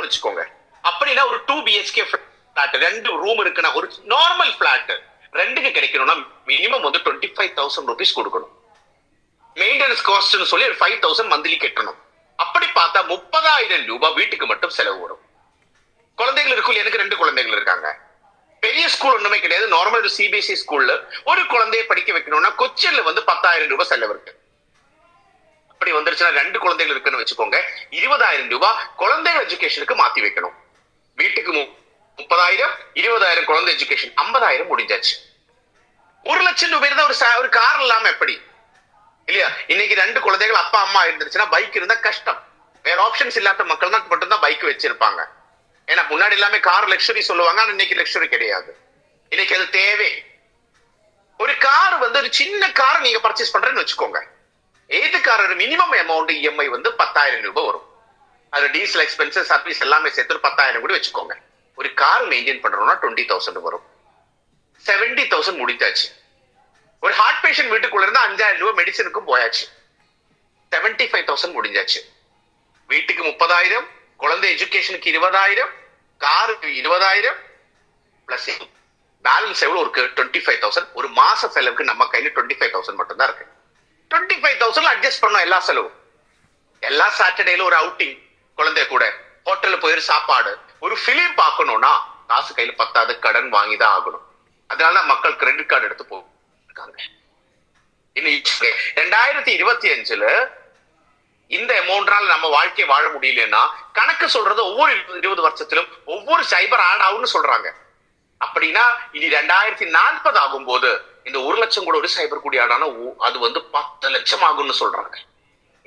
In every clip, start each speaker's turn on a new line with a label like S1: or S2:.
S1: போறாங்கன்னு வச்சுக்கோங்க. அப்படின்னா ஒரு டூ பிஹெச்கே பிளாட் ரெண்டு ரூம் இருக்குன்னா ஒரு நார்மல் ஃப்ளாட் ரெண்டுக்கு கிடைக்கணும்னா மினிமம் வந்து டுவெண்ட்டி ஃபைவ் தௌசண்ட் ருபீஸ் கொடுக்கணும் மெயின்டெனன்ஸ் காஸ்ட்னு சொல்லி ஒரு ஃபைவ் தௌசண்ட் மந்த்லி கட்டணும். அப்படி பார்த்தா முப்பதாயிரம் ரூபாய் வீட்டுக்கு மட்டும் செலவு வரும். குழந்தைகள் இருக்கும் எனக்கு ரெண்டு குழந்தைகள் இருக்காங்க. பெரிய ஸ்கூல் ஒண்ணுமே கிடையாது. நார்மல் ஒரு சிபிஎஸ்இ ஸ்கூல்ல ஒரு குழந்தைய படிக்க வைக்கணும்னா கொச்சின்ல வந்து பத்தாயிரம் ரூபாய் செலவு இருக்கு. அப்படி வந்துருச்சுன்னா ரெண்டு குழந்தைகள் இருக்குன்னு வச்சுக்கோங்க. இருபதாயிரம் ரூபாய் குழந்தைகள் எஜுகேஷனுக்கு மாத்தி வைக்கணும். வீட்டுக்கு மு- முப்பதாயிரம் இருபதாயிரம் குழந்தை எஜுகேஷன் ஐம்பதாயிரம் முடிஞ்சாச்சு. ஒரு லட்சம் ரூபாய் இருந்தா ஒரு ஒரு கார் இல்லாம எப்படி? இல்லையா? இன்னைக்கு ரெண்டு குழந்தைகள் அப்பா அம்மா இருந்துச்சுன்னா பைக் இருந்தா கஷ்டம். வேற ஆப்ஷன்ஸ் இல்லாத மக்கள் தான் மட்டும்தான் பைக் வச்சிருப்பாங்க. ஏன்னா முன்னாடி எல்லாமே கார் லக்ஸரி சொல்லுவாங்க ஆனா இன்னைக்கு லக்ஸரி கிடையாது. இன்னைக்கு அது தேவை. ஒரு கார் வந்து ஒரு சின்ன கார் நீங்க பர்ச்சேஸ் பண்றேன்னு வச்சுக்கோங்க. ஏது மினிமம் அமௌண்ட் இஎம்ஐ வந்து பத்தாயிரம் ரூபாய் வரும். அது டீசல் எக்ஸ்பென்சஸ் சர்வீஸ் எல்லாமே சேர்த்து ஒரு பத்தாயிரம் கூட வச்சுக்கோங்க. ஒரு கார் மெயின்டைன் பண்றோம்னா டுவெண்ட்டி தௌசண்ட் வரும். செவன்டி தௌசண்ட் முடிஞ்சாச்சு. ஒரு ஹார்ட் பேஷண்ட் வீட்டுக்குள்ள இருந்தா அஞ்சாயிரம் ரூபாய் மெடிசனுக்கும் போயாச்சு. செவன்டி ஃபைவ் தௌசண்ட் முடிஞ்சாச்சு. வீட்டுக்கு முப்பதாயிரம் குழந்தை எஜுகேஷனுக்கு இருபதாயிரம் காருக்கு இருபதாயிரம் பிளஸ் பேலன்ஸ் எவ்வளவு இருக்கு? டுவெண்ட்டி ஃபைவ் தௌசண்ட் ஒரு மாச செலவுக்கு நம்ம கையில் டுவெண்ட்டி ஃபைவ் தௌசண்ட் மட்டும் தான் இருக்கு. டுவெண்ட்டி ஃபைவ் தௌசண்ட் அட்ஜஸ்ட் பண்ணோம் எல்லா செலவும். எல்லா சாட்டர்டேல ஒரு அவுட்டிங் குழந்தை கூட. ஹோட்டல்ல போய் ஒரு சாப்பாடு. ஒரு பிலிம் பார்க்கணும்னா காசு கையில பத்தாது கடன் வாங்கி தான் ஆகணும். அதனால மக்கள் கிரெடிட் கார்டு எடுத்து போயிருக்காங்க ரெண்டாயிரத்தி இருபத்தி அஞ்சுல இந்த அமௌண்ட்னால நம்ம வாழ்க்கையை வாழ முடியலன்னா கணக்கு சொல்றது ஒவ்வொரு இருபது இருபது வருஷத்திலும் ஒவ்வொரு சைபர் ஆட் ஆகும்னு சொல்றாங்க. அப்படின்னா இனி ரெண்டாயிரத்தி நாற்பது ஆகும்போது இந்த ஒரு லட்சம் கூட ஒரு சைபர் கூடி ஆடானா அது வந்து பத்து லட்சம் ஆகும்னு சொல்றாங்க.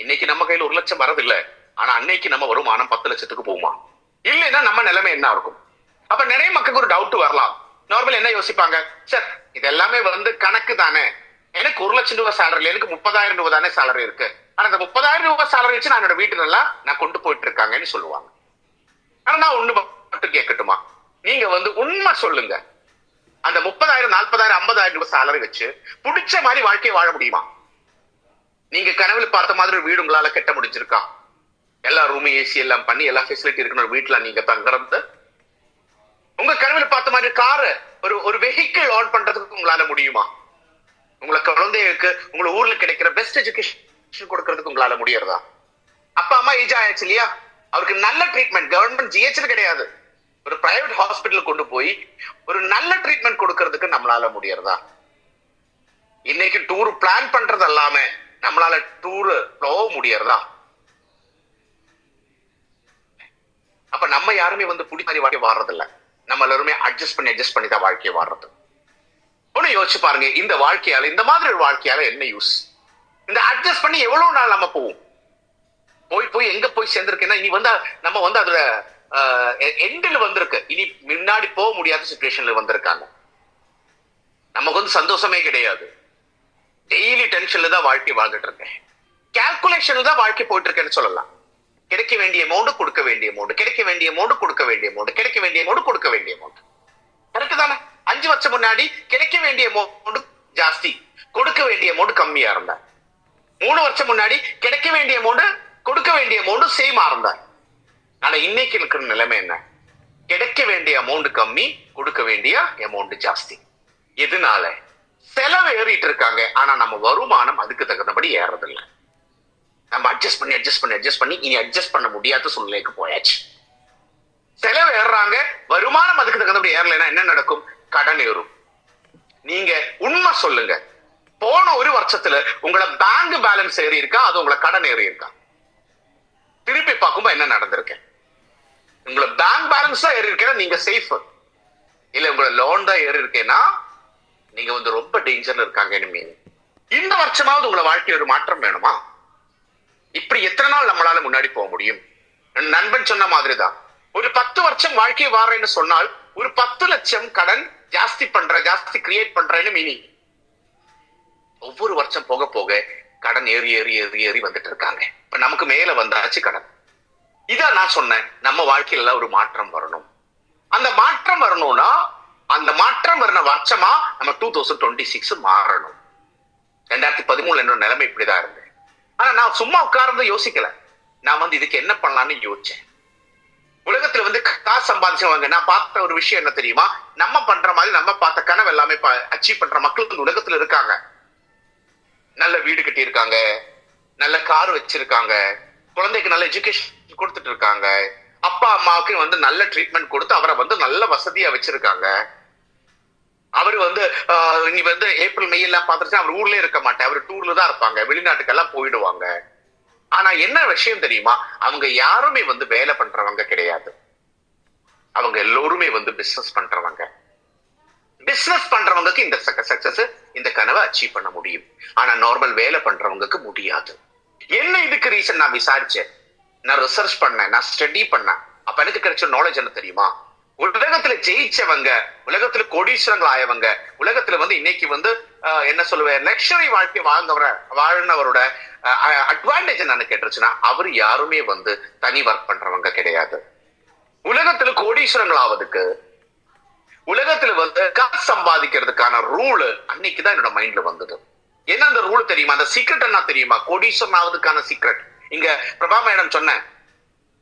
S1: இன்னைக்கு நம்ம கையில ஒரு லட்சம் வரதில்ல. ஆனா அன்னைக்கு நம்ம வருமானம் பத்து லட்சத்துக்கு போகுமா? இல்லைன்னா நம்ம நிலைமை என்ன இருக்கும்? அப்ப நிறைய மக்களுக்கு ஒரு டவுட் வரலாம். நார்மல் என்ன யோசிப்பாங்க? சார் இது எல்லாமே வந்து கணக்கு தானே. எனக்கு ஒரு லட்சம் ரூபாய் சேலரி எனக்கு முப்பதாயிரம் ரூபாய் தானே சேலரி இருக்கு. ஆனா அந்த முப்பதாயிரம் ரூபாய் சேலரி வச்சு நான் என்னோட வீட்டு நல்லா நான் கொண்டு போயிட்டு இருக்காங்கன்னு சொல்லுவாங்க. ஆனா நான் ஒண்ணு மட்டும் கேட்கட்டுமா? நீங்க வந்து உண்மை சொல்லுங்க. அந்த முப்பதாயிரம் நாற்பதாயிரம் ஐம்பதாயிரம் ரூபாய் சேலரி வச்சு பிடிச்ச மாதிரி வாழ்க்கையை வாழ முடியுமா? நீங்க கனவுல பார்த்த மாதிரி ஒரு வீடு உங்களால கட்ட முடிஞ்சிருக்கா? எல்லா ரூமும் ஏசி எல்லாம் பண்ணி எல்லா ஃபெசிலிட்டி இருக்கணும் வீட்டுல நீங்க தங்குறது உங்க கனவுல பார்த்த மாதிரி காரு ஒரு ஒரு வெஹிக்கிள் ஆன் பண்றதுக்கு உங்களால முடியுமா? உங்களை குழந்தைகளுக்கு உங்களை ஊர்ல கிடைக்கிற பெஸ்ட் எஜுகேஷன் கொடுக்கறதுக்கு உங்களால முடியறதா? அப்பா அம்மா ஏஜ் ஆயாச்சு இல்லையா? அவருக்கு நல்ல ட்ரீட்மெண்ட் கவர்மெண்ட் ஜிஹெச்ல கிடையாது. ஒரு பிரைவேட் ஹாஸ்பிட்டல் கொண்டு போய் ஒரு நல்ல ட்ரீட்மெண்ட் கொடுக்கறதுக்கு நம்மளால முடியறதா? இன்னைக்கு டூர் பிளான் பண்றது எல்லாம நம்மளால டூர் போக முடியறதா? அப்ப நம்ம யாருமே வந்து புடி மாதிரி வாழ்க்கை வாடுறதில்ல நம்ம எல்லாருமே அட்ஜஸ்ட் பண்ணி அட்ஜஸ்ட் பண்ணி தான் வாழ்க்கையை வாடுறது ஒண்ணு யோசிச்சு பாருங்க இந்த வாழ்க்கையால இந்த மாதிரி ஒரு வாழ்க்கையால என்ன யூஸ் இந்த அட்ஜஸ்ட் பண்ணி எவ்வளவு நாள் நம்ம போவோம்? போய் போய் எங்க போய் சேர்ந்திருக்கேன்னா இனி வந்து நம்ம வந்து அதுல எண்டில் வந்திருக்கு. இனி முன்னாடி போக முடியாத சுச்சுவேஷன்ல வந்திருக்காங்க. நமக்கு வந்து சந்தோஷமே கிடையாது. டெய்லி டென்ஷன்ல தான் வாழ்க்கை வாழ்ந்துட்டு இருக்கேன். கால்குலேஷன்ல தான் வாழ்க்கை போயிட்டு இருக்கேன்னு சொல்லலாம். கிடைக்க வேண்டிய அமௌண்ட் கொடுக்க வேண்டிய அமௌண்ட் கிடைக்க வேண்டிய அமௌண்ட் கொடுக்க வேண்டிய அமௌண்ட் கிடைக்க வேண்டிய அமௌண்ட் கொடுக்க வேண்டிய அமௌண்ட் கரெக்ட் தானே? அஞ்சு வருஷம் முன்னாடி கிடைக்க வேண்டிய அமௌண்ட் ஜாஸ்தி. கொடுக்க வேண்டிய அமௌண்ட் கம்மியா இருந்தா. மூணு வருஷம் முன்னாடி கிடைக்க வேண்டிய அமௌண்ட் கொடுக்க வேண்டிய அமௌண்ட் சேமா இருந்தா. ஆனா இன்னைக்கு இருக்கிற நிலைமை என்ன? கிடைக்க வேண்டிய அமௌண்ட் கம்மி கொடுக்க வேண்டிய அமௌண்ட் ஜாஸ்தி. எதனால? செலவு ஏறிட்டு இருக்காங்க. ஆனா நம்ம வருமானம் அதுக்கு தகுந்தபடி ஏறதில்ல. நம்ம அட்ஜஸ்ட் பண்ணி அட்ஜஸ்ட் பண்ணி அட்ஜஸ்ட் பண்ணி இனி அட்ஜஸ்ட் பண்ண முடியாத சூழ்நிலைக்கு போயாச்சு. செலவு ஏறுறாங்க. வருமானம் அதுக்கு தகுந்தபடி ஏறலைன்னா என்ன நடக்கும்? கடன் ஏறும். நீங்க உண்மை சொல்லுங்க. போன ஒரு வருஷத்துல உங்களை பேங்க் பேலன்ஸ் ஏறி இருக்கா அது உங்களை கடன் ஏறி இருக்கா திருப்பி பார்க்கும்போது என்ன நடந்திருக்கு? உங்களை பேங்க் பேலன்ஸ் தான் ஏறி இருக்கேன்னா நீங்க சேஃப் இல்ல உங்களை லோன் தான் ஏறி இருக்கேன்னா நீங்க வந்து ரொம்ப டேஞ்சர்ல இருக்காங்கன்னு மீன் இந்த வருஷமாவது உங்களை வாழ்க்கையில் ஒரு மாற்றம் வேணுமா? இப்படி எத்தனை நாள் நம்மளால முன்னாடி போக முடியும்? நண்பன் சொன்ன மாதிரிதான். ஒரு பத்து வருஷம் வாழ்க்கை வாரேன்னு சொன்னால் ஒரு பத்து லட்சம் கடன் ஜாஸ்தி பண்ற ஜாஸ்தி கிரியேட் பண்றேன்னு மீனி ஒவ்வொரு வருஷம் போக போக கடன் ஏறி ஏறி ஏறி ஏறி வந்துட்டு இருக்காங்க. இப்ப நமக்கு மேல வந்தாச்சு கடன். இதான் நான் சொன்னேன் நம்ம வாழ்க்கையில ஒரு மாற்றம் வரணும். அந்த மாற்றம் வரணும்னா அந்த மாற்றம் வரண வருஷமா நம்ம டூ தௌசண்ட் டுவெண்ட்டி சிக்ஸ் மாறணும். ரெண்டாயிரத்தி பதிமூணுல என்னோட நிலைமை இப்படிதான் இருந்தேன் ஆனா நான் சும்மா உட்கார்ந்து யோசிக்கல. நான் வந்து இதுக்கு என்ன பண்ணலாம்னு யோசிச்சேன். உலகத்துல வந்து காசு சம்பாதிச்சவங்க நான் பார்த்த ஒரு விஷயம் என்ன தெரியுமா? நம்ம பண்ற மாதிரி நம்ம பார்த்த கனவு எல்லாமே அச்சீவ் பண்ற மக்கள் வந்து உலகத்துல இருக்காங்க. நல்ல வீடு கட்டி இருக்காங்க நல்ல கார் வச்சிருக்காங்க குழந்தைக்கு நல்ல எஜுகேஷன் கொடுத்துட்டு இருக்காங்க அப்பா அம்மாவுக்கு வந்து நல்ல ட்ரீட்மெண்ட் கொடுத்து அவரை வந்து நல்ல வசதியா வச்சிருக்காங்க. அவர் வந்து இனி வந்து ஏப்ரல் மே எல்லாம் பார்த்துட்டு அவர் ஊர்லயே இருக்க மாட்டேன் அவர் டூர்ல தான் இருப்பாங்க. வெளிநாட்டுக்கெல்லாம் போயிடுவாங்க. ஆனா என்ன விஷயம் தெரியுமா? அவங்க யாருமே வந்து வேலை பண்றவங்க கிடையாது. அவங்க எல்லோருமே வந்து பிசினஸ் பண்றவங்க. பிசினஸ் பண்றவங்களுக்கு இந்த சக்சஸ் இந்த கனவை அச்சீவ் பண்ண முடியும். ஆனா நார்மல் வேலை பண்றவங்களுக்கு முடியாது. என்ன இதுக்கு ரீசன் நான் விசாரிச்சேன்? நான் ரிசர்ச் பண்ணேன் நான் ஸ்டடி பண்ணேன். அப்ப எனக்கு கிடைச்ச நாலேஜ் என்ன தெரியுமா? உலகத்துல ஜெயிச்சவங்க உலகத்துல கோடீஸ்வரங்கள் ஆயவங்க உலகத்துல வந்து இன்னைக்கு வந்து ஆஹ், என்ன சொல்லுவேன் லக்ஷரி வாழ்க்கை வாழ்ந்தவர வாழ்ந்தவரோட அட்வான்டேஜ் என்னன்னு கேட்டுருச்சுன்னா அவர் யாருமே வந்து தனி ஒர்க் பண்றவங்க கிடையாது. உலகத்துல கோடீஸ்வரங்கள் ஆவதுக்கு உலகத்துல வந்து காசு சம்பாதிக்கிறதுக்கான ரூல் அன்னைக்குதான் என்னோட மைண்ட்ல வந்தது. என்ன அந்த ரூல் தெரியுமா? அந்த சீக்ரெட் என்ன தெரியுமா? கோடீஸ்வரன் ஆவதுக்கான சீக்ரெட் இங்க பிரபா மேடம் சொன்னேன்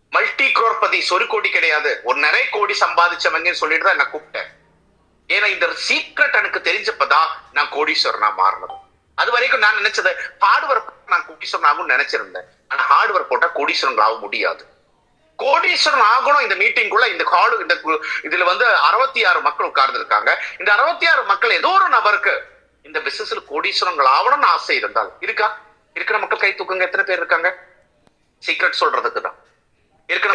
S1: மல்டி குரோர்பதி ஒரு கோடி கிடையாது ஒரு நிறைய கோடி சம்பாதிச்சவங்கன்னு சொல்லிட்டு தான் நான் கூப்பிட்டேன். ஏன்னா இந்த சீக்ரெட் எனக்கு தெரிஞ்சப்பதான் நான் கோடீஸ்வரனா மாறினது. அது வரைக்கும் நான் நினைச்சது ஹார்ட் ஒர்க் நான் கோடீஸ்வரன் ஆகும் நினைச்சிருந்தேன். ஆனா ஹார்ட் ஒர்க் போட்டா கோடீஸ்வரன் ஆக முடியாது. கோடீஸ்வரன் ஆகணும் இந்த மீட்டிங்குள்ள இந்த காலு இந்த கு- இதுல வந்து அறுபத்தி ஆறு மக்கள் உட்கார்ந்து இருக்காங்க இந்த அறுபத்தி ஆறு மக்கள் ஏதோ ஒரு நபருக்கு இந்த பிசினஸ்ல கோடீஸ்வரங்கள் ஆகணும்னு ஆசை இருந்தால் இருக்கா? இருக்கிற மக்கள் கை தூக்குங்க எத்தனை பேர் இருக்காங்க? சீக்ரெட் சொல்றதுக்கு தான் இருக்கிற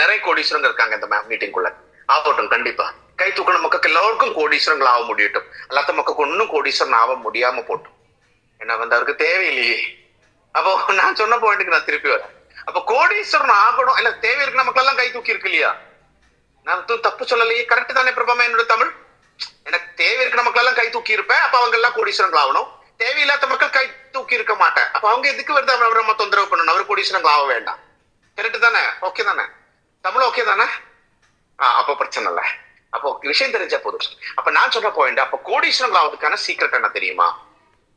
S1: நிறைய கோடீஸ்வரங்க இருக்காங்க இந்த மீட்டிங்குள்ள ஆகட்டும் கண்டிப்பா. கை தூக்கின மக்களுக்கு எல்லாருக்கும் கோடீஸ்வரங்கள் ஆக முடியட்டும். அல்லாத மக்களுக்கு ஒன்னும் கோடீஸ்வரன் ஆக முடியாம போட்டும். என்ன வந்து அவருக்கு தேவையில்லையே. அப்போ நான் சொன்ன பாயிண்ட்டுக்கு நான் திருப்பி வரேன். அப்ப கோடீஸ்வரன் ஆகணும். இல்ல தேவை இருக்கிற மக்கள் எல்லாம் கை தூக்கி இருக்கு இல்லையா? நான் தப்பு சொல்லலையே. கரெக்ட் தானே பிரபமா என்னோட தமிழ்? எனக்கு தேவை இருக்கிற மக்கள் எல்லாம் கை தூக்கி இருப்பேன். அப்ப அவங்க எல்லாம் கோடீஸ்வரங்கள் ஆகணும். தேவையில்லாத மக்கள் கை தூக்கி இருக்க மாட்டேன். அப்ப அவங்க எதுக்கு வருது? அவர் நம்ம தொந்தரவு பண்ணணும். அவர் கோடீஸ்வரங்கள் ஆக வேண்டாம். கரெக்ட் தானே? ஓகே தானே? தமிழ் ஓகே தானே? ஆ, அப்போ பிரச்சனை இல்லை. அப்போ விஷயம் தெரிஞ்சா போதும். அப்ப நான் சொல்ற பாயிண்ட் அப்ப கோடீஸ்வரங்கள் ஆவதுக்கான சீக்கிரம் என்ன தெரியுமா?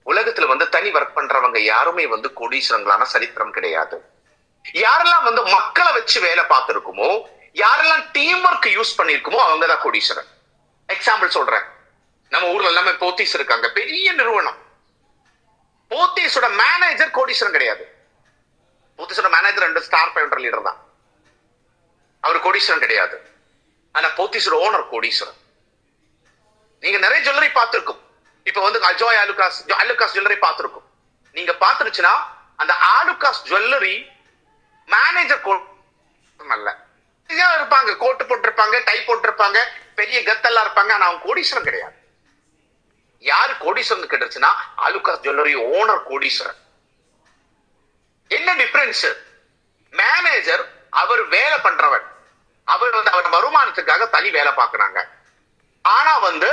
S1: உலகத்துல வந்து தனி ஒர்க் பண்றவங்க யாருமே வந்து கோடீஸ்வரங்களான சரித்திரம் கிடையாது. யாரெல்லாம் வந்து மக்களை வச்சு வேலை பார்த்திருக்குமோ யாரெல்லாம் டீம் ஒர்க் யூஸ் பண்ணிருக்குமோ அவங்க தான் கோடீஸ்வரன். எக்ஸாம்பிள் சொல்றேன். நம்ம ஊர்ல எல்லாமே போத்தீஸ் இருக்காங்க. பெரிய நிறுவனம். போத்தீஸோட மேனேஜர் கோடீஸ்வரன் கிடையாது. போத்தீஸோட மேனேஜர் ரெண்டு ஸ்டார் பைவண்டர் லீடர் தான். அவர் கோடீஸ்வரன் கிடையாது. ஆனா போத்தீஸோட ஓனர் கோடீஸ்வரன். நீங்க நிறைய ஜுவல்லரி பார்த்திருக்கும். இப்ப வந்து அஜோய் ஆலுகாஸ் அலுகாஸ் ஜுவல்லரி பார்த்திருக்கும். நீங்க பார்த்துருச்சுன்னா அந்த ஆலுகாஸ் ஜுவல்லரி மேனேஜர் நல்ல இருப்பாங்க கோட்டு போட்டிருப்பாங்க டை போட்டிருப்பாங்க பெரிய கத்தெல்லாம் இருப்பாங்க ஆனா அவங்க கோடீஸ்வரன் கிடையாது. யாரு கோடீஸ்வரன் கிடைச்சுன்னா அலுகாஸ் ஜுவல்லரி ஓனர் கோடீஸ்வரன். என்ன டிஃபரன்ஸ் மேனேஜர் அவர் வேலை பண்றவர் அவர் வந்து அவர் வருமானத்துக்காக தனி வேலை பார்க்கறாங்க. ஆனா வந்து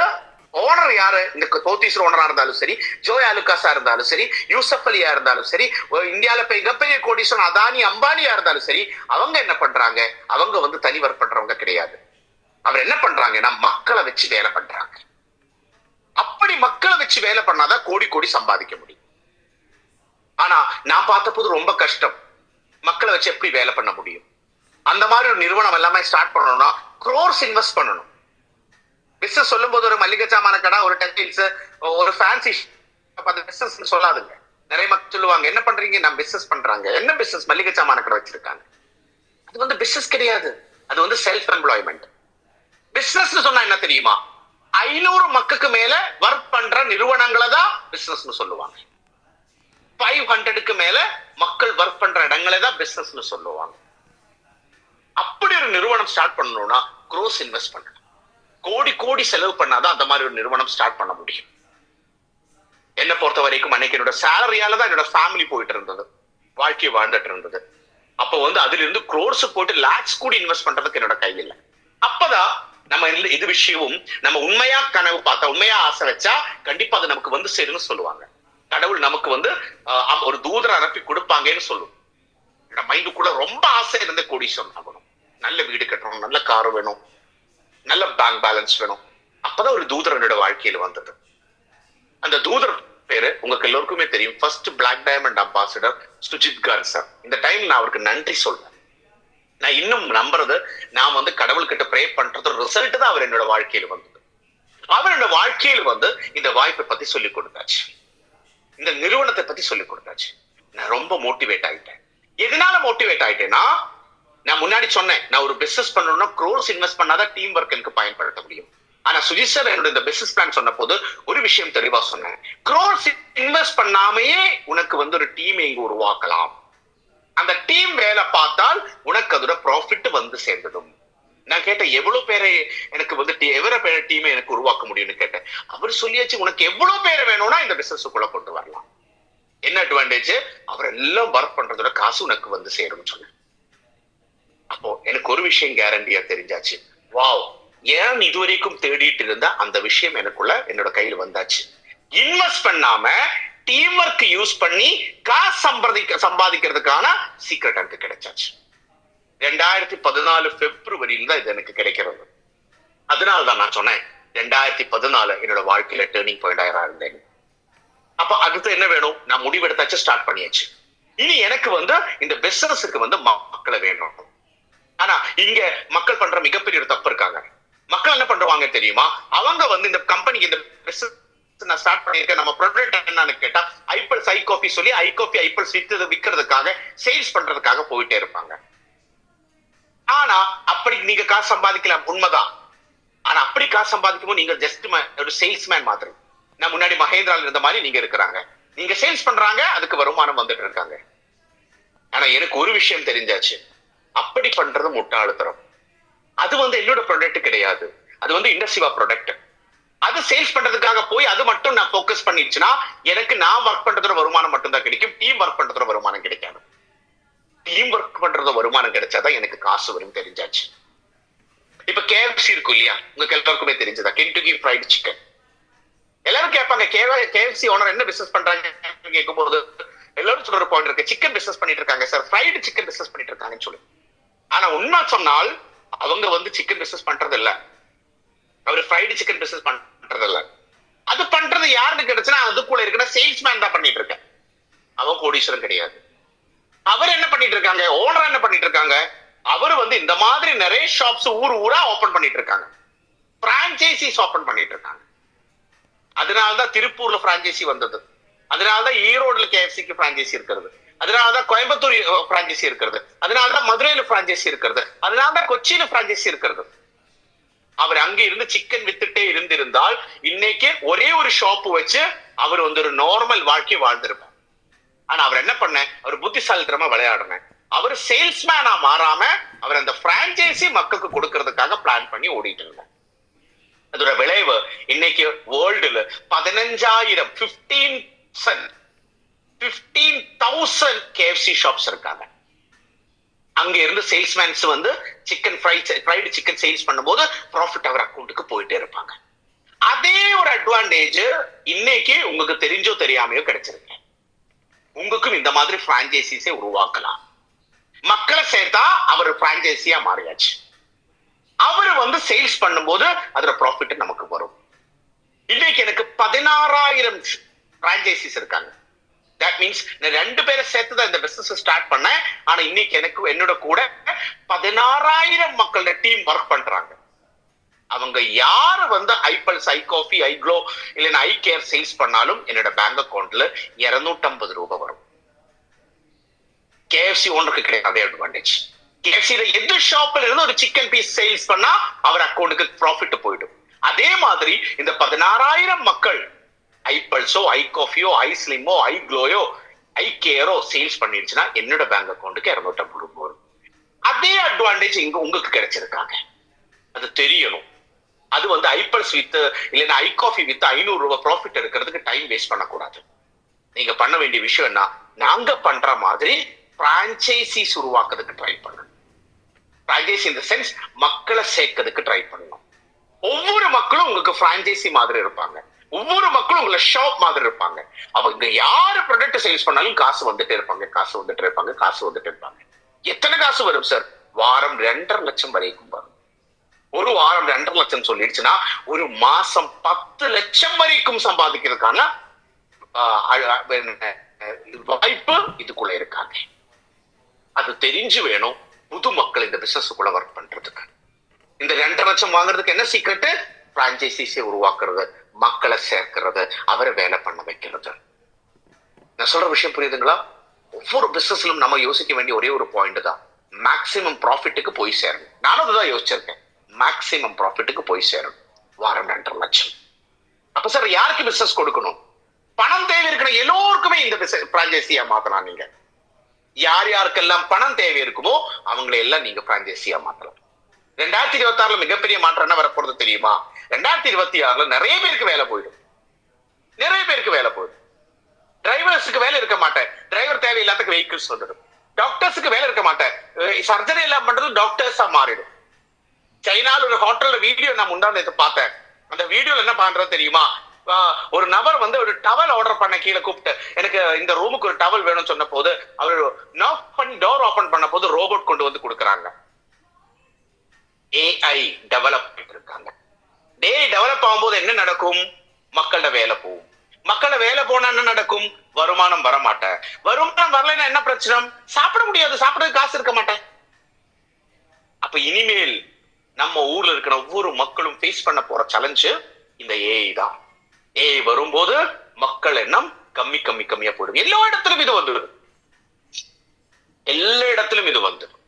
S1: ஓனர் யாரு? இந்த போத்தீஸ்வர ஓனரா இருந்தாலும் சரி ஜோய் அலுகாஸா இருந்தாலும் சரி யூசப் அலியா இருந்தாலும் சரி ஒரு இந்தியால மிகப்பெரிய கோடீஸ்வரன் அதானி அம்பானியா இருந்தாலும் சரி அவங்க என்ன பண்றாங்க? அவங்க வந்து தனிவர் பண்றவங்க கிடையாது. அவர் என்ன பண்றாங்கன்னா மக்களை வச்சு வேலை பண்றாங்க. அப்படி மக்களை வச்சு வேலை பண்ணாதான் கோடி கோடி சம்பாதிக்க முடியும். ஆனா நான் பார்த்த போது ரொம்ப கஷ்டம். மக்களை வச்சு எப்படி வேலை பண்ண முடியும்? அந்த மாதிரி ஒரு நிறுவனம் எல்லாமே ஸ்டார்ட் பண்ணணும்னா குரோர்ஸ் இன்வெஸ்ட் பண்ணணும். பிசினஸ் சொல்லும் போது ஒரு மல்லிகை சாமான கடை ஒரு டெக்டைல்ஸ் ஒரு ஃபேன்சி பிசினஸ் சொல்லாதுங்க. நிறைய மக்கள் சொல்லுவாங்க என்ன பண்றீங்க? நான் பிசினஸ் பண்றாங்க. என்ன பிசினஸ் மல்லிகை சாமான கடை வச்சிருக்காங்க. அது வந்து பிசினஸ் கிடையாது. அது வந்து செல்ஃப் எம்ப்ளாய்மெண்ட் பிசினஸ் சொன்னா என்ன தெரியுமா? ஐநூறு மக்களுக்கு மேல ஒர்க் பண்ற நிறுவனங்களை தான் பிசினஸ் சொல்லுவாங்க ஃபைவ் ஹண்ட்ரடுக்கு மேல மக்கள் ஒர்க் பண்ற இடங்களை தான் பிசினஸ் சொல்லுவாங்க. அப்படி ஒரு நிறுவனம் ஸ்டார்ட் பண்ணணும்னா க்ரோஸ் இன்வெஸ்ட் பண்ணணும். கோடி கோடி செலவு பண்ணாதான் அந்த மாதிரி ஒரு நிறுவனம் ஸ்டார்ட் பண்ண முடியும். என்னை பொறுத்த வரைக்கும் அன்னைக்கு என்னோட சேலரியால தான் என்னோட ஃபேமிலி போயிட்டு இருந்தது. வாழ்க்கை வாழ்ந்துட்டு இருந்தது. அப்போ வந்து அதுல இருந்து க்ரோர்ஸ் போட்டு லேக்ஸ் கூட இன்வெஸ்ட் பண்றதுக்கு என்னோட கை இல்லை. அப்பதான் நம்ம இது விஷயமும் நம்ம உண்மையா கனவு பார்த்தா உண்மையா ஆசை வச்சா கண்டிப்பா அது நமக்கு வந்து சேரும்னு சொல்லுவாங்க. கடவுள் நமக்கு வந்து ஆஹ், ஒரு தூதரை அனுப்பி கொடுப்பாங்கன்னு சொல்லும். என்னோட மைண்டுக்குள்ள ரொம்ப ஆசை இருந்த கோடீஸ்வரன் ஆகணும். நல்ல வீடு கட்டணும் நல்ல கார் வேணும் நல்ல பேங்க் பேலன்ஸ் வேணும். அப்பதான் ஒரு தூதர் என்னோட வாழ்க்கையில வந்தது. அந்த தூதர் பேரு உங்களுக்கு எல்லோருக்குமே தெரியும். First black diamond ambassador Sujith Kar sir. இந்த டைம் நான் அவருக்கு நன்றி சொல்றேன். நான் இன்னும் நம்புறது நான் வந்து கடவுள்கிட்ட ப்ரே பண்றது ரிசல்ட் தான் அவர் என்னோட வாழ்க்கையில வந்தது. அவர் என்னோட வாழ்க்கையில வந்து இந்த வாய்ப்பை பத்தி சொல்லி கொடுத்தாச்சு. இந்த நிறுவனத்தை பத்தி சொல்லி கொடுத்தாச்சு. நான் ரொம்ப மோட்டிவேட் ஆயிட்டேன். எதனால மோட்டிவேட் ஆயிட்டேன்னா நான் முன்னாடி சொன்னேன் நான் ஒரு பிசினஸ் பண்ணணும்னா க்ரோர்ஸ் இன்வெஸ்ட் பண்ணாதான் டீம் ஒர்க் எனக்கு பயன்படுத்த முடியும். ஆனா சுஜித் சார் என்னோட இந்த பிசினஸ் பிளான் சொன்ன போது ஒரு விஷயம் தெளிவா சொன்னேன். க்ரோர்ஸ் இன்வெஸ்ட் பண்ணாமையே உனக்கு வந்து ஒரு டீம் இங்க உருவாக்கலாம். அந்த டீம் வேலை பார்த்தால் உனக்கு அதோட ப்ராஃபிட் வந்து சேர்ந்ததும் நான் கேட்டேன் எவ்வளவு பேரை எனக்கு வந்து எவ்வளவு பேர டீமை எனக்கு உருவாக்க முடியும்னு கேட்டேன். அவர் சொல்லியாச்சு உனக்கு எவ்வளவு பேர் வேணும்னா இந்த பிசினஸுக்குள்ள கொண்டு வரலாம். என்ன அட்வான்டேஜ் அவர் எல்லாம் ஒர்க் பண்றதோட காசு உனக்கு வந்து சேரும்னு சொன்னேன். அப்போ எனக்கு ஒரு விஷயம் கேரண்டியா தெரிஞ்சாச்சு. வாவ் ஏன் இதுவரைக்கும் தேடிட்டு இருந்தா அந்த விஷயம் எனக்குள்ள என்னோட கையில வந்தாச்சு? இன்வெஸ்ட் பண்ணாம டீம் ஒர்க் யூஸ் பண்ணி காசு சம்பாதிக்க சம்பாதிக்கிறதுக்கான சீக்ரெட் எனக்கு கிடைச்சாச்சு. ரெண்டாயிரத்தி பதினாலு பிப்ரவரியில் தான் இது எனக்கு கிடைக்கிறது. அதனால தான் நான் சொன்னேன் ரெண்டாயிரத்தி பதினாலு என்னோட வாழ்க்கையில டேர்னிங் பாயிண்ட் ஆயிரா இருந்தேன் அப்ப அடுத்து என்ன வேணும்? நான் முடிவெடுத்தாச்சு ஸ்டார்ட் பண்ணியாச்சு. இனி எனக்கு வந்து இந்த பிசினஸுக்கு வந்து மக்களை வேணும். ஆனா இங்க மக்கள் பண்ற மிகப்பெரிய ஒரு தப்பு இருக்காங்க. மக்கள் என்ன பண்றாங்க தெரியுமா? அவங்க வந்து இந்த கம்பெனிக்கு இந்த நான் ஸ்டார்ட் பண்ணிருக்கேன் நம்ம ப்ராடக்ட் என்னன்னு கேட்டா ஐபிஎல்ஸ் ஐ காஃபி சொல்லி ஐ காஃபி ஐபிஎல்ஸ் வித்து விற்கிறதுக்காக சேல்ஸ் பண்றதுக்காக போயிட்டே இருப்பாங்க. ஆனா அப்படி நீங்க காசு சம்பாதிக்கலாம். உண்மைதான். ஆனா அப்படி காசு சம்பாதிக்கும் போது நீங்க ஜஸ்ட் ஒரு சேல்ஸ்மேன் மாதிரி. நான் முன்னாடி மகேந்திரால இருந்த மாதிரி நீங்க இருக்கிறாங்க. நீங்க சேல்ஸ் பண்றாங்க அதுக்கு வருமானம் வந்துட்டு இருக்காங்க. ஆனா எனக்கு ஒரு விஷயம் தெரிஞ்சாச்சு. அப்படி பண்றது முட்டாளுத்தரம் அது வந்து என்னோட ப்ராடக்ட் கிடையாது. அது வந்து இண்டஸ்ட்ரிவா ப்ராடக்ட் அது சேல்ஸ் பண்றதுக்காக போய் அது மட்டும் நான் போக்கஸ் பண்ணிடுச்சுன்னா எனக்கு நான் ஒர்க் பண்றதோட வருமானம் மட்டும் தான் கிடைக்கும். டீம் ஒர்க் பண்றதோட வருமானம் கிடைக்காது. டீம் ஒர்க் பண்றத வருமானம் கிடைச்சாதான் எனக்கு காசு வரும் தெரிஞ்சாச்சு. இப்ப கேஎஃப்சி இருக்கும் இல்லையா? உங்க எல்லாருக்குமே தெரிஞ்சதா? கென்டுகி ஃப்ரைடு சிக்கன் எல்லாரும் கேட்பாங்க கேஎஃப்சி ஓனர் என்ன பிசினஸ் பண்றாங்க கேட்கும் போது எல்லாரும் சொல்ற பாயிண்ட் இருக்கு. சிக்கன் பிசினஸ் பண்ணிட்டு இருக்காங்க சார் ஃப்ரைடு சிக்கன் பிசினஸ் பண்ணிட்டு இருக்காங்கன்னு சொல்லி. ஆனா உண்மை சொன்னால் அவங்க வந்து சிக்கன் பிசினஸ் பண்றது இல்ல அவர் ஃப்ரைடு சிக்கன் பிசினஸ் பண்றது பண்றதில்ல. அது பண்றது யாருக்கு கிடைச்சுன்னா அதுக்குள்ள இருக்கிற சேல்ஸ்மேன் தான் பண்ணிட்டு இருக்கேன் அவன் கோடீஸ்வரன் கிடையாது. அவர் என்ன பண்ணிட்டு இருக்காங்க? ஓனர் என்ன பண்ணிட்டு இருக்காங்க? அவர் வந்து இந்த மாதிரி நிறைய ஷாப்ஸ் ஊர் ஊரா ஓபன் பண்ணிட்டு இருக்காங்க. பிரான்ச்சைசிஸ் ஓபன் பண்ணிட்டு இருக்காங்க. அதனாலதான் திருப்பூர்ல பிரான்ச்சைசி வந்தது. அதனாலதான் ஈரோடுல கேஎஃப்சிக்கு பிரான்ச்சைசி இருக்கிறது. அதனாலதான் கோயம்புத்தூர் பிரான்ச்சைசி இருக்கிறது. அதனாலதான் மதுரையில பிரான்ச்சைசி இருக்கிறது. அதனாலதான் கொச்சியில பிரான்ச்சைசி இருக்கிறது. அவர் அங்க இருந்து சிக்கன் வித்துட்டே இருந்திருந்தால் இன்னைக்கு ஒரே ஒரு ஷாப் வச்சு அவர் வந்து ஒரு நார்மல் வாழ்க்கை வாழ்ந்திருப்பார். ஆனா அவர் என்ன பண்ண? அவர் புத்திசாலித்தனமா விளையாடுனேன் அவர் சேல்ஸ்மேனா மாறாம அவர் அந்த பிரான்ச்சைசி மக்களுக்கு கொடுக்கறதுக்காக பிளான் பண்ணி ஓடிட்டு இருந்தார். அதோட விளைவு இன்னைக்கு வேர்ல்டுல பதினஞ்சாயிரம் fifteen fifteen thousand KFC shops இருக்காங்க. அங்க இருந்து சேல்ஸ்மேன்ஸ் வந்து chicken fry fried chicken sales பண்ணும்போது ப்ராஃபிட் அவர் அக்கௌண்ட்டுக்கு போயிட்டே இருப்பாங்க. அதே ஒரு அட்வான்டேஜ் இன்னைக்கு உங்களுக்கு தெரிஞ்சோ தெரியாமையோ கிடைச்சிருக்கு. உங்களுக்கும் இந்த மாதிரி பிரான்சைசிஸை உருவாக்கலாம். மக்களை சேர்த்தா அவர் பிரான்சைசியா மாறியாச்சு. அவர் வந்து சேல்ஸ் பண்ணும்போது அதோட ப்ராஃபிட் நமக்கு வரும். இன்னைக்கு எனக்கு பதினாறாயிரம் பிரான்சைசிஸ் இருக்காங்க. தட் மீன்ஸ் நான் ரெண்டு பேரை சேர்த்து தான் இந்த பிசினஸ் ஸ்டார்ட் பண்ணேன். ஆனா இன்னைக்கு எனக்கு என்னோட கூட பதினாறாயிரம் மக்களோட டீம் ஒர்க் பண்றாங்க. அவங்க யாரு வந்து ஐபல்ஸ் ஐ காஃபி ஐ க்ளோ இல்லைன்னா ஐ கேர் சேல்ஸ் பண்ணாலும் என்னோட பேங்க் அக்கௌண்ட்ல இருநூற்றம்பது ரூபாய் வரும். கேஎஃப்சி ஓனருக்கு கிடையாது அதே அட்வான்டேஜ் கேஎஃப்சியில எந்த ஷாப்ல இருந்து ஒரு சிக்கன் பீஸ் சேல்ஸ் பண்ணா அவர் அக்கௌண்ட்டுக்கு ப்ராஃபிட் போயிடும். அதே மாதிரி இந்த பதினாறாயிரம் மக்கள் ஐ பல்ஸோ ஐ காஃபியோ ஐ ஸ்லிமோ ஐ க்ளோயோ ஐ கேரோ சேல்ஸ் பண்ணிருச்சுன்னா என்னோட பேங்க் அக்கௌண்ட்டுக்கு இரநூத்தம்பது ரூபாய் வரும். அதே அட்வான்டேஜ் இங்க உங்களுக்கு கிடைச்சிருக்காங்க. அது தெரியணும். அது வந்து ஐபல்ஸ் வித்து இல்லைன்னா ஐ காஃபி வித் ஐநூறு ரூபாய் ப்ராஃபிட் எடுக்கிறதுக்கு டைம் வேஸ்ட் பண்ணக்கூடாது. நீங்க பண்ண வேண்டிய விஷயம் என்ன? நாங்க பண்ற மாதிரி பிரான்ச்சைசிஸ் உருவாக்குறதுக்கு ட்ரை பண்ணணும். பிரான்ச்சைசி இந்த சென்ஸ் மக்களை சேர்க்கறதுக்கு ட்ரை பண்ணணும். ஒவ்வொரு மக்களும் உங்களுக்கு பிரான்ச்சைசி மாதிரி இருப்பாங்க. ஒவ்வொரு மக்களும் உங்களை ஷாப் மாதிரி இருப்பாங்க. அவங்க யாரு ப்ராடக்ட் சேல்ஸ் பண்ணாலும் காசு வந்துட்டே இருப்பாங்க. காசு வந்துட்டே இருப்பாங்க. காசு வந்துட்டே இருப்பாங்க. எத்தனை காசு வரும் சார் வாரம் ரெண்டரை லட்சம் வரைக்கும் வரும். ஒரு வாரம் ரெண்டரை லட்சம் சொல்லிடுச்சுன்னா ஒரு மாசம் பத்து லட்சம் வரைக்கும் சம்பாதிக்கிறதுக்கான ஆஹ், என்ன, வாய்ப்பு இதுக்குள்ள இருக்காங்க. அது தெரிஞ்சு வேணும் புது மக்கள் இந்த பிசினஸுக்குள்ள ஒர்க் பண்றதுக்கு. இந்த ரெண்டரை லட்சம் வாங்குறதுக்கு என்ன சீக்கிரட்டு பிரான்ச்சைசிஸை உருவாக்குறது. மக்களை சேர்க்கிறது அவரை வேலை பண்ண வைக்கிறது. நான் சொல்ற விஷயம் புரியுதுங்களா? ஒவ்வொரு பிசினஸ்லும் நம்ம யோசிக்க வேண்டிய ஒரே ஒரு பாயிண்ட் தான். மேக்சிமம் ப்ராஃபிட்டுக்கு போய் சேரணும். நானும் அதுதான் யோசிச்சிருக்கேன். மேக்சிமம் ப்ராஃபிட்டுக்கு போய் சேரணும். வாரம் ரெண்டரை லட்சம். அப்ப சார் யாருக்கு பிசினஸ் கொடுக்கணும்? பணம் தேவை இருக்கிற எல்லோருக்குமே இந்த பிரான்சைசியா மாத்தலாம் நீங்க. யார் யாருக்கெல்லாம் பணம் தேவை இருக்குமோ அவங்களை எல்லாம் நீங்க பிரான்சைசியா மாத்தலாம். ரெண்டாயிரத்தி இருபத்தி ஆறுல மிகப்பெரிய மாற்றம் என்ன வரப்போறது தெரியுமா? ரெண்டாயிரத்தி இருபத்தி ஆறுல நிறைய பேருக்கு வேலை போயிடும். நிறைய பேருக்கு வேலை போயிடும். டிரைவர்ஸுக்கு வேலை இருக்க மாட்டேன். டிரைவர் தேவையில்லாத வெஹிக்கிள்ஸ் வந்துடும். டாக்டர்ஸுக்கு வேலை இருக்க மாட்டேன். சர்ஜரி எல்லாம் பண்றது டாக்டர்ஸா மாறிடும். சைனால ஒரு ஹோட்டல்ல வீடியோ நான் முன்னாடி பார்த்தேன். அந்த வீடியோல என்ன பண்றது தெரியுமா? ஒரு நபர் வந்து ஒரு டவல் ஆர்டர் பண்ண கீழே கூப்பிட்டு எனக்கு இந்த ரூமுக்கு ஒரு டவல் வேணும்னு சொன்ன போது அவர் நாக் பண்ணி டோர் ஓபன் பண்ண போது ரோபோட் கொண்டு வந்து கொடுக்குறாங்க. ஏஐ டெவலப் இருக்காங்க. டெய்லி டெவலப் ஆகும்போது என்ன நடக்கும்? மக்களோட வேலை போகும். மக்கள வேலை போனா என்ன நடக்கும்? வருமானம் வர மாட்டேன். வருமானம் வரலைன்னா என்ன பிரச்சனை? சாப்பிட முடியாது. சாப்பிடறதுக்கு காசு இருக்க மாட்டேன். அப்ப இனிமேல் நம்ம ஊர்ல இருக்கிற ஒவ்வொரு மக்களும் ஃபேஸ் பண்ண போற சேலஞ்சு இந்த ஏஐ தான். ஏஐ வரும்போது மக்கள் எண்ணம் கம்மி கம்மி கம்மியா போயிடும். எல்லா இடத்திலும் இது வந்துடும் எல்லா இடத்திலும் இது வந்துடும்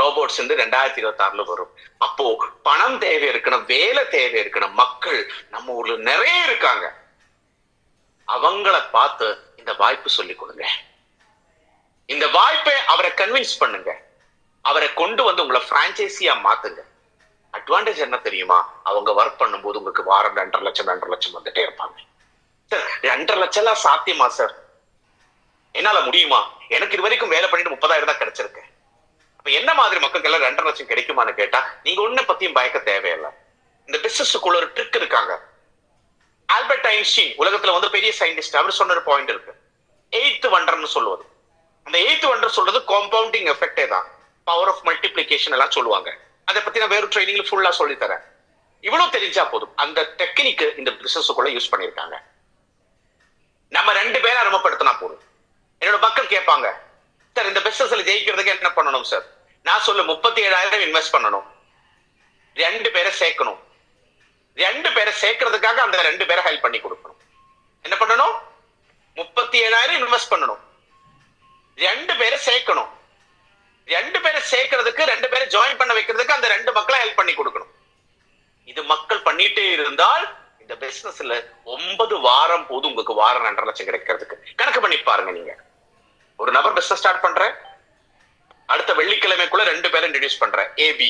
S1: ரோபோட்ஸ் வந்து ரெண்டாயிரத்தி இருபத்தி ஆறுல வரும். அப்போ பணம் தேவை இருக்கணும் வேலை தேவை இருக்கணும். மக்கள் நம்ம ஊர்ல நிறைய இருக்காங்க. அவங்கள பார்த்து இந்த வாய்ப்பு சொல்லி கொடுங்க. இந்த வாய்ப்பை அவரை கன்வின்ஸ் பண்ணுங்க. அவரை கொண்டு வந்து உங்களை பிரான்ச்சைசியா மாத்துங்க. அட்வான்டேஜ் என்ன தெரியுமா? அவங்க ஒர்க் பண்ணும்போது உங்களுக்கு வாரம் ரெண்டரை லட்சம் ரெண்டரை லட்சம் வந்துட்டே இருப்பாங்க. சார் ரெண்டரை லட்சம் எல்லாம் சாத்தியமா சார் என்னால முடியுமா? எனக்கு இது வரைக்கும் வேலை பண்ணிட்டு முப்பதாயிரம் தான் கிடைச்சிருக்கு. அப்ப என்ன மாதிரி மக்களுக்கு எல்லாம் ரெண்டரை லட்சம் கிடைக்குமான்னு கேட்டா நீங்க ஒன்ன பத்தியும் பயக்க தேவையில்லை. இந்த பிசினஸுக்குள்ள ஒரு ட்ரிக் இருக்காங்க. ஆல்பர்ட் ஐன்ஸ்டீன் உலகத்துல வந்து பெரிய சயின்டிஸ்ட் அவர் சொன்ன ஒரு பாயிண்ட் இருக்கு. எயித்து வண்டர்னு சொல்லுவது. அந்த எயித்து வண்டர் சொல்றது காம்பவுண்டிங் எஃபெக்டே தான். பவர் ஆஃப் மல்டிப்ளிகேஷன் எல்லாம் சொல்லுவாங்க. அதை பத்தி நான் வேற ட்ரைனிங்ல ஃபுல்லா சொல்லி தரேன் இவ்வளவு தெரிஞ்சா போதும். அந்த டெக்னிக் இந்த பிசினஸுக்குள்ள யூஸ் பண்ணிருக்காங்க நம்ம ரெண்டு பேரை அறிமுகப்படுத்தினா போதும். என்னோட மக்கள் கேட்பாங்க சார் இந்த பிசினஸ்ல ஜெயிக்கிறதுக்கு என்ன பண்ணணும் சார்? நான் சொல்ல முப்பத்தி ஏழாயிரம் இன்வெஸ்ட் பண்ணணும். ரெண்டு பேரை சேர்க்கணும். ரெண்டு பேரை சேர்க்கறதுக்காக அந்த ரெண்டு பேரை ஹெல்ப் பண்ணி கொடுக்கணும். என்ன பண்ணணும்? முப்பத்தி ஏழாயிரம் இன்வெஸ்ட் பண்ணணும். ரெண்டு பேரை சேர்க்கணும். ரெண்டு பேரை சேர்க்கறதுக்கு ரெண்டு பேரை ஜாயின் பண்ண வைக்கிறதுக்கு அந்த ரெண்டு மக்களை ஹெல்ப் பண்ணி கொடுக்கணும். இது மக்கள் பண்ணிட்டே இருந்தால் இந்த பிசினஸ்ல ஒன்பது வாரம் போது உங்களுக்கு வாரம் ரெண்டரை லட்சம் கிடைக்கிறதுக்கு. கணக்கு பண்ணி பாருங்க நீங்க. ஒரு நபர் பிசினஸ் ஸ்டார்ட் பண்றேன். அடுத்த வெள்ளிக்கிழமைக்குள்ள ரெண்டு பேரை இன்ட்ரடியூஸ் பண்றேன். ஏபி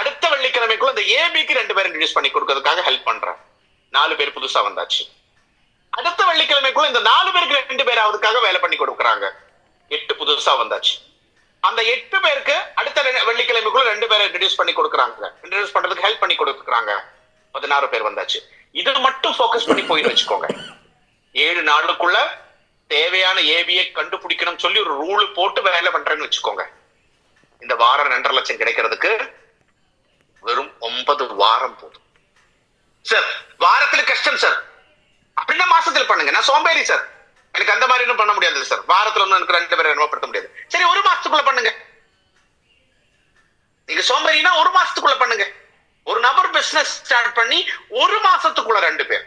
S1: அடுத்த வெள்ளிக்கிழமைக்குள்ள இந்த ஏபிக்கு ரெண்டு பேரும் இன்ட்ரடியூஸ் பண்ணி கொடுக்கறதுக்காக ஹெல்ப் பண்றேன். நாலு பேர் புதுசா வந்தாச்சு. அடுத்த வெள்ளிக்கிழமைக்குள்ள இந்த நாலு பேருக்கு ரெண்டு பேர் ஆவதுக்காக வேலை பண்ணி கொடுக்குறாங்க. எட்டு புதுசா வந்தாச்சு. அந்த எட்டு பேருக்கு அடுத்த வெள்ளிக்கிழமைக்குள்ள ரெண்டு பேரை இன்ட்ரடியூஸ் பண்ணி கொடுக்குறாங்க. இன்ட்ரடியூஸ் பண்றதுக்கு ஹெல்ப் பண்ணி கொடுக்குறாங்க. பதினாறு பேர் வந்தாச்சு. இது மட்டும் ஃபோக்கஸ் பண்ணி போயிட்டு வச்சுக்கோங்க. ஏழு நாளுக்குள்ள தேவையான ஏபியை கண்டுபிடிக்கணும் சொல்லி ஒரு ரூல் போட்டு வேலை பண்றேன்னு வச்சுக்கோங்க. இந்த வாரம் ரெண்டரை லட்சம் கிடைக்கிறதுக்கு வெறும் ஒன்பது வாரம் போதும். சார் வாரத்துல கஷ்டம் சார் அப்படின்னா மாசத்துல பண்ணுங்க. நான் சோம்பேறி சார் எனக்கு அந்த மாதிரி ஒன்றும் பண்ண முடியாது சார் வாரத்துல ஒண்ணு எனக்கு ரெண்டு பேரை அறிமுகப்படுத்த முடியாது. சரி ஒரு மாசத்துக்குள்ள பண்ணுங்க. நீங்க சோம்பேறினா ஒரு மாசத்துக்குள்ள பண்ணுங்க. ஒரு நபர் பிசினஸ் ஸ்டார்ட் பண்ணி ஒரு மாசத்துக்குள்ள ரெண்டு பேர்.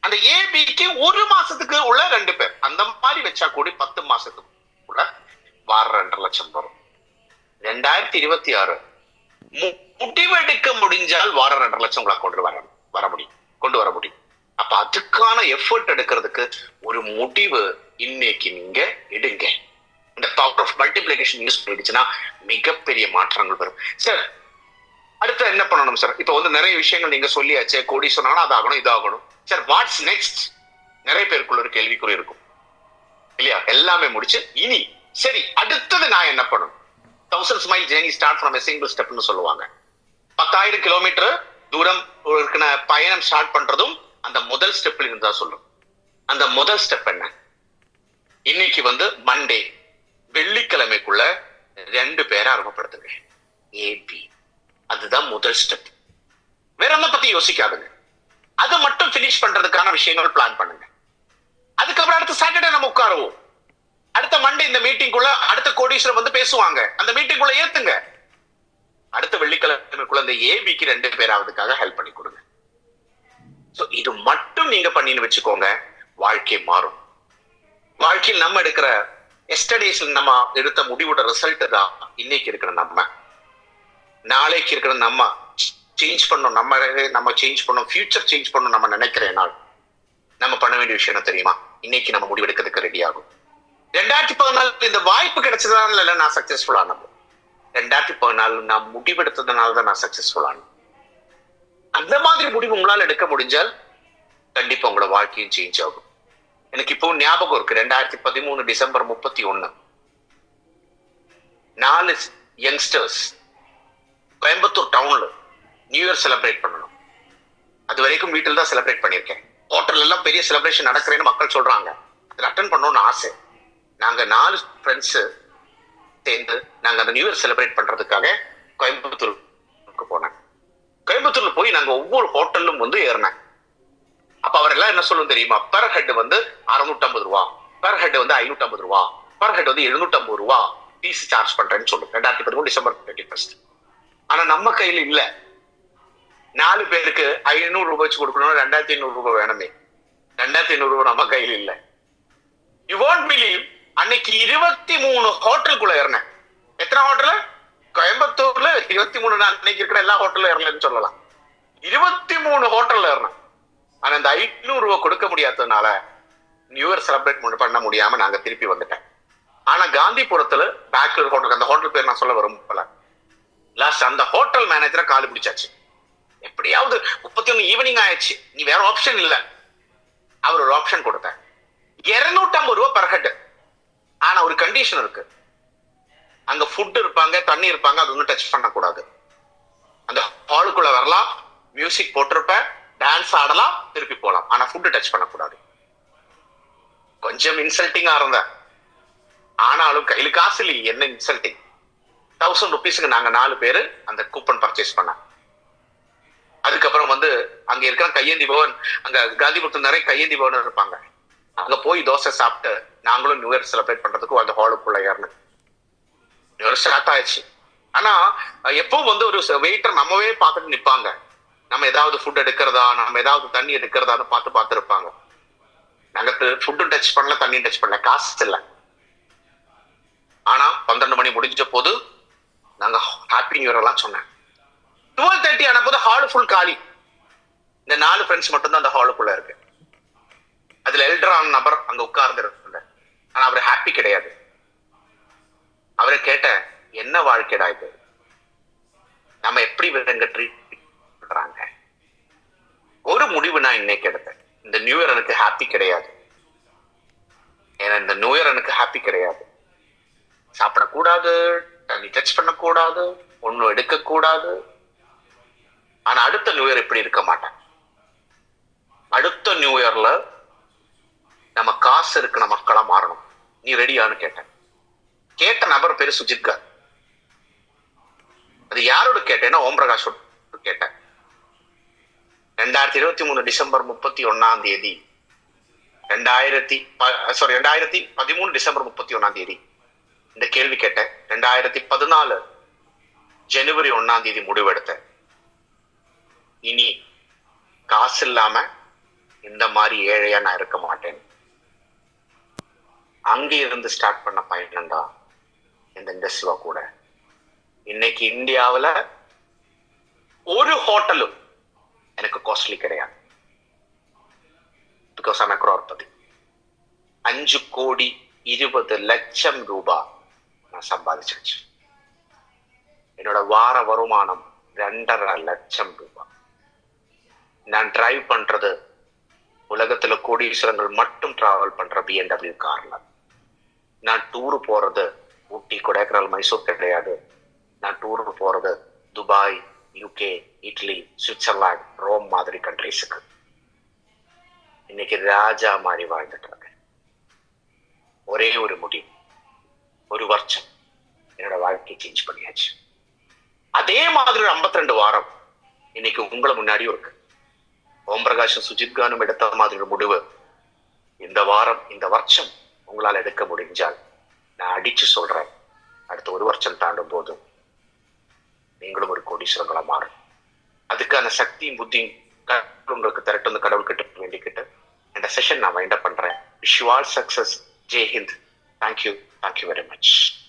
S1: அந்த ஏபிக்கு ஒரு மாசத்துக்கு உள்ள ரெண்டு பேர். அந்த மாதிரி வச்சா கூடி பத்து மாசத்துக்குள்ள வாரம் ரெண்டரை லட்சம் வரும். ரெண்டாயிரத்தி இருபத்தி ஆறு. மு- முடிவெடுக்க முடிஞ்சால் வாரம் ரெண்டரை லட்சம் உங்களை கொண்டு வர வர முடியும். கொண்டு வர முடியும். அப்ப அதுக்கான எஃபர்ட் எடுக்கிறதுக்கு ஒரு முடிவு இன்னைக்கு நீங்க எடுங்க. இந்த பவர் ஆஃப் மல்டிப்ளிகேஷன் யூஸ் பண்ணிடுச்சுன்னா மிகப்பெரிய மாற்றங்கள் வரும். சார் அடுத்து என்ன பண்ணணும் சார் இப்போ வந்து நிறைய விஷயங்கள் நீங்க சொல்லியாச்சு கோடி சொன்னாலும் அது ஆகணும் இதாகணும் சார் வாட்ஸ் நெக்ஸ்ட் நிறைய பேருக்குள்ள ஒரு கேள்விக்குறி இருக்கும். இல்லையா? எல்லாமே முடிச்சு இனி சரி அடுத்தது நான் என்ன பண்ணணும்? Thousand smile journey start from single ஸ்டெப்னு சொல்லுவாங்க. பத்தாயிரம் கிலோமீட்டர் தூரம் இருக்கிற பயணம் ஸ்டார்ட் பண்றதும் அந்த முதல் ஸ்டெப்ல இருந்தா சொல்லும் அந்த முதல் ஸ்டெப் என்ன? இன்னைக்கு வந்து மண்டே வெள்ளிக்கிழமைக்குள்ள ரெண்டு பேரை அறிமுகப்படுத்துங்க. ஏபி அதுதான் முதல் ஸ்டெப் வேற என்ன பத்தி யோசிக்காதுங்க. அதை மட்டும் ஃபினிஷ் பண்றதுக்கான விஷயங்கள் பிளான் பண்ணுங்க. அதுக்கப்புறம் அடுத்த சாட்டர்டே நம்ம உட்காருவோம். அடுத்த மண்டே இந்த மீட்டிங்குள்ள அடுத்த கோடீஸ்வரர் வந்து பேசுவாங்க. அந்த மீட்டிங்குள்ள ஏத்துங்க. அடுத்த வெள்ளிக்கிழமைக்குள்ள அந்த ஏபிக்கு ரெண்டு பேராவதுக்காக ஹெல்ப் பண்ணி கொடுங்க. சோ இது மட்டும் நீங்க பண்ணின்னு வச்சுக்கோங்க. வாழ்க்கை மாறும். வாழ்க்கையில் நம்ம எடுக்கிற எஸ்டடேஸ்ல நம்ம எடுத்த முடிவோட ரிசல்ட் தான் இன்னைக்கு இருக்கிற நம்ம. நாளைக்கு இருக்கிற நம்ம. சேஞ்ச் பண்ணும் நம்ம நம்ம சேஞ்ச் பண்ணும் ஃபியூச்சர் சேஞ்ச் பண்ணணும் நம்ம நினைக்கிற நாள். நம்ம பண்ண வேண்டிய விஷயம் என்ன தெரியுமா? இன்னைக்கு நம்ம முடிவெடுக்கிறதுக்கு ரெடி ஆகும். ரெண்டாயிரத்தி பதினாலு இந்த வாய்ப்பு கிடைச்சதுனால இல்ல நான் சக்சஸ்ஃபுல் ஆனது. ரெண்டாயிரத்தி பதினாலு நான் முடிவெடுத்ததுனால தான் நான் சக்சஸ்ஃபுல் ஆனேன். அந்த மாதிரி முடிவு உங்களால் எடுக்க முடிஞ்சால் கண்டிப்பா உங்களோட வாழ்க்கையும் சேஞ்ச் ஆகும். எனக்கு இப்போ ஞாபகம் இருக்கு. ரெண்டாயிரத்தி பதிமூணு டிசம்பர் முப்பத்தி ஒன்னு நாலு யங்ஸ்டர்ஸ் கோயம்புத்தூர் டவுன்ல நியூ இயர் செலிப்ரேட் பண்ணணும். அது வரைக்கும் வீட்டில் தான் செலிப்ரேட் பண்ணியிருக்கேன். ஹோட்டல் எல்லாம் பெரிய செலிப்ரேஷன் நடக்கிறேன்னு மக்கள் சொல்றாங்க. அதில் அட்டன் பண்ணணும்னு ஆசை. நாங்க நாலு ஃப்ரெண்ட்ஸு சேர்ந்து நாங்க அந்த நியூ இயர் செலிப்ரேட் பண்றதுக்காக கோயம்புத்தூருக்கு போனேன். கோயம்புத்தூர்ல போய் நாங்க ஒவ்வொரு ஹோட்டலும் வந்து ஏறினேன். அப்ப அவரெல்லாம் என்ன சொல்லும் தெரியுமா? பெர் ஹெட் வந்து அறுநூற்றம்பது ரூபா. பெர் ஹெட் வந்து ஐநூற்றம்பது ரூபா. பெர் ஹெட் வந்து எழுநூற்றம்பது ரூபா. ஃபீஸ் சார்ஜ் பண்றேன்னு சொல்லுங்க ரெண்டாயிரத்தி பதிமூணு டிசம்பர் தேர்ட்டி ஃபர்ஸ்ட் ஆனா நம்ம கையில இல்லை. நாலு பேருக்கு ஐநூறு ரூபாய் வச்சு கொடுக்கணும் ரெண்டாயிரத்தி ஐநூறு ரூபாய் வேணுமே. ரெண்டாயிரத்தி ஐநூறு ரூபாய் நம்ம கையில் இல்லை. யூ வாண்ட் பிலீவ் அன்னைக்கு இருபத்தி மூணு ஹோட்டலுக்குள்ள ஏறினேன். எத்தனை ஹோட்டலு? கோயம்புத்தூர்ல இருபத்தி மூணு நான் அன்னைக்கு இருக்கிற எல்லா ஹோட்டலும் ஏறலன்னு சொல்லலாம். இருபத்தி மூணு ஹோட்டல்ல ஏறினேன். ஆனா அந்த ஐநூறு ரூபாய் கொடுக்க முடியாததுனால நியூ இயர் செலிப்ரேட் பண்ண முடியாம நாங்க திருப்பி வந்துட்டேன். ஆனா காந்திபுரத்துல பேக்கர் ஹோட்டல் அந்த ஹோட்டல் பேர் நான் சொல்ல விரும்பல. லாஸ்ட் அந்த ஹோட்டல் மேனேஜரை காலு பிடிச்சாச்சு. எப்படியாவது முப்பத்தி ஒண்ணு ஈவினிங் ஆயிடுச்சு. நீ வேற ஆப்ஷன் இல்ல. அவர் ஒரு ஆப்ஷன் கொடுத்தார். இருநூத்தி ஐம்பது ரூபாய் பர் ஹெட் ஆனா ஒரு கண்டிஷன் இருக்கு. அங்க ஃபுட் இருப்பாங்க தண்ணி இருப்பாங்க அது ஒன்றும் டச் பண்ணக்கூடாது. அந்த ஹாலுக்குள்ள வரலாம் மியூசிக் போட்டிருப்ப டான்ஸ் ஆடலாம் திருப்பி போகலாம் ஆனா ஃபுட் டச் பண்ணக்கூடாது. கொஞ்சம் இன்சல்ட்டிங்கா இருந்தேன். ஆனாலும் கையில காசு இல்லை என்ன இன்சல்ட்டிங் தௌசண்ட் ருபீஸுக்கு நாங்க நாலு பேரு அந்த கூப்பன் பர்ச்சேஸ் பண்ணேன். அதுக்கப்புறம் வந்து அங்க இருக்கிற கையேந்தி பவன் அங்க காந்திபுரத்துல நிறைய கையேந்தி பவன் இருப்பாங்க. அங்க போய் தோசை சாப்பிட்டு நாங்களும் நியூ இயர் செலிப்ரேட் பண்றதுக்கு அந்த ஹாலுக்குள்ள ஏறணும். நியூ இயர் ஸ்டார்ட் ஆயிடுச்சு. ஆனா எப்பவும் வந்து ஒரு வெயிட்டர் நம்மவே பார்த்துட்டு நிப்பாங்க. நம்ம ஏதாவது ஃபுட் எடுக்கிறதா நம்ம ஏதாவது தண்ணி எடுக்கிறதான்னு பார்த்து பார்த்து இருப்பாங்க நாங்க ஃபுட்டும் டச் பண்ணல தண்ணியும் டச் பண்ணல காசு இல்லை. ஆனா பன்னெண்டு மணி முடிஞ்ச போது நாங்க ஹாப்பி நியூ இயர் எல்லாம் சொன்னேன். டுவெல் தேர்ட்டி ஆன ஹால் ஃபுல் காலி. இந்த நாலு ஃப்ரெண்ட்ஸ் மட்டும் தான் அந்த ஹாலுக்குள்ள இருக்கு. அதுல எல்டரான நபர் அங்க உட்கார்ந்து இருந்தார் ஆனா அவர் ஹாப்பி கிடையாது. அவரை கேட்ட என்ன வாழ்க்கைடா இது? நம்ம எப்படி இவங்க ட்ரீட் பண்றாங்க? ஒரு முடிவு நான் இன்னைக்கு எடுத்தேன். இந்த நியூ இயர் எனக்கு ஹாப்பி கிடையாது. ஏன்னா இந்த நியூ இயர் எனக்கு ஹாப்பி கிடையாது. சாப்பிடக்கூடாது தண்ணி டச் பண்ணக்கூடாது ஒன்றும் எடுக்கக்கூடாது. ஆனா அடுத்த நியூ இயர் இப்படி இருக்க மாட்டேன். அடுத்த நியூ இயர்ல நம்ம காசு இருக்கிற மக்களா மாறணும். நீ ரெடியான்னு கேட்டேன். கேட்ட நபர் பேரு சுஜித் அது யாரோட கேட்டேன்னா ஓம் பிரகாஷ் கேட்டேன். ரெண்டாயிரத்தி இருபத்தி மூணு டிசம்பர் முப்பத்தி ஒன்னாம் தேதி. ரெண்டாயிரத்தி சாரி ரெண்டாயிரத்தி பதிமூணு டிசம்பர் முப்பத்தி ஒன்னாம் தேதி. இந்த கேள்வி கேட்டேன். ரெண்டாயிரத்தி பதினாலு ஜனவரி ஒன்னாம் தேதி முடிவெடுத்தேன். இனி காசு இல்லாம இந்த மாதிரி ஏழையா நான் இருக்க மாட்டேன். அங்கே இருந்து ஸ்டார்ட் பண்ண பயணம் தான் இந்த இண்டஸ்ட்ரியா கூட. இன்னைக்கு இந்தியாவில் ஒரு ஹோட்டலும் எனக்கு காஸ்ட்லி கிடையாது. பிகாஸ் ஆம் அக்ரோர்பதி அஞ்சு கோடி இருபது லட்சம் ரூபாய் நான் சம்பாதிச்சிருச்சு என்னோட வார வருமானம் ரெண்டரை லட்சம் ரூபாய் நான் டிரைவ் பண்றது உலகத்துல கோடீஸ்வரங்கள் மட்டும் டிராவல் பண்ற பிஎன்டபிள்யூ கார்ல. நான் டூர் போறது ஊட்டி கொடைக்கானல் மைசூர் கிடையாது. நான் டூர் போறது Dubai UK Italy Switzerland Rome மாதிரி கண்ட்ரிஸுக்கு இன்னைக்கு ராஜா மாதிரி வாழ்ந்துட்டு இருக்கேன். ஒரே ஒரு முடிவு. ஒரு வருஷம் என்னோட வாழ்க்கையை சேஞ்ச் பண்ணியாச்சு. அதே மாதிரி ஒரு 52 ரெண்டு வாரம் இன்னைக்கு உங்களை முன்னாடியும் இருக்கு. ஓம் பிரகாஷும் சுஜித் கானும் எடுத்த மாதிரி ஒரு முடிவு. இந்த வாரம் இந்த வருஷம் உங்களால் எடுக்க முடிஞ்சால் நான் அடிச்சு சொல்றேன். அடுத்த ஒரு வருஷம் தாண்டும் போது நீங்களும் ஒரு கோடீஸ்வரங்களா மாறும். அதுக்கான சக்தியும் புத்தியும் உங்களுக்கு திரட்டு கடவுள் கிட்ட வேண்டிக்கிட்டு இந்த செஷன் நான் வைண்ட் அப் பண்றேன். Wish you all success Jai Hind thank you thank you very much